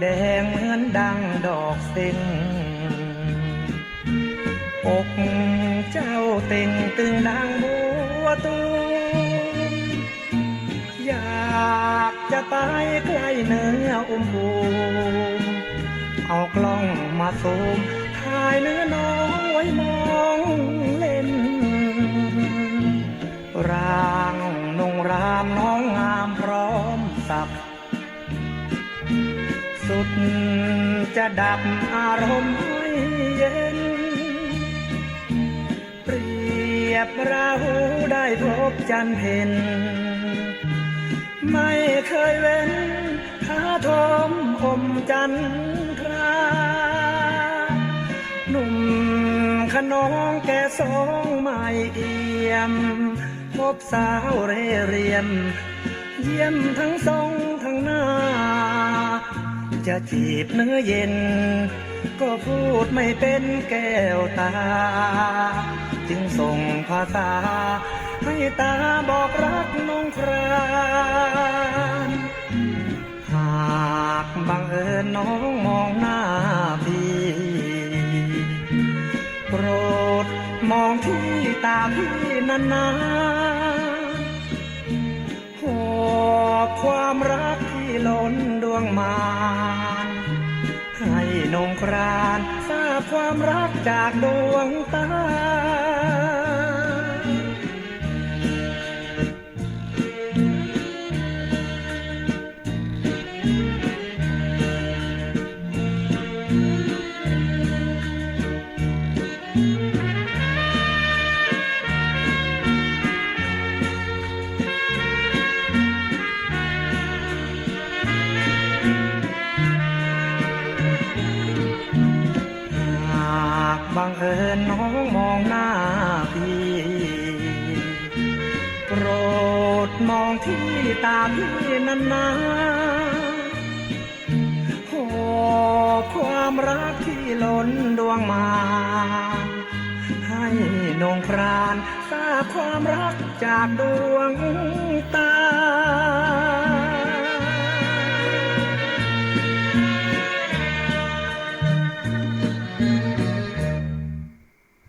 แดงเหมือนดังดอกเซ็งอกเจ้าเต็งตึงดังบัวตู จะไปใกล้เนื้ออุ้มบูมเอากล้องมาซูมถ่ายเนื้อน้องไว้มองเล่น ร่างนุ่งรามน้องงามพร้อมสับ สุดจะดับอารมณ์ให้เย็น เปรียบเราได้พบจันทร์เพ็ญไม่ เคยเว้นท้าทมอมจันทราหนุ่มขนองแก่สองไม่เอี่ยม พบสาวเร่เรียม เยี่ยมทั้งทรงทั้งหน้า จะจีบเนื้อเย็น ก็พูดไม่เป็นแก้วตา จึงส่งภาษา ให้ตาบอกรักน้องคร อิญน้องมองหน้าพี่โปรดมองที่ตาพี่นานๆหอบความรักที่ล้นดวงมานให้นงครานทราบความรักจากดวงตา บังเอิญน้องมองหน้าพี่โปรดมองที่ตาพี่นานๆหอบความรักที่ล้นดวงมา ให้นงครานทราบความรักจากดวงตา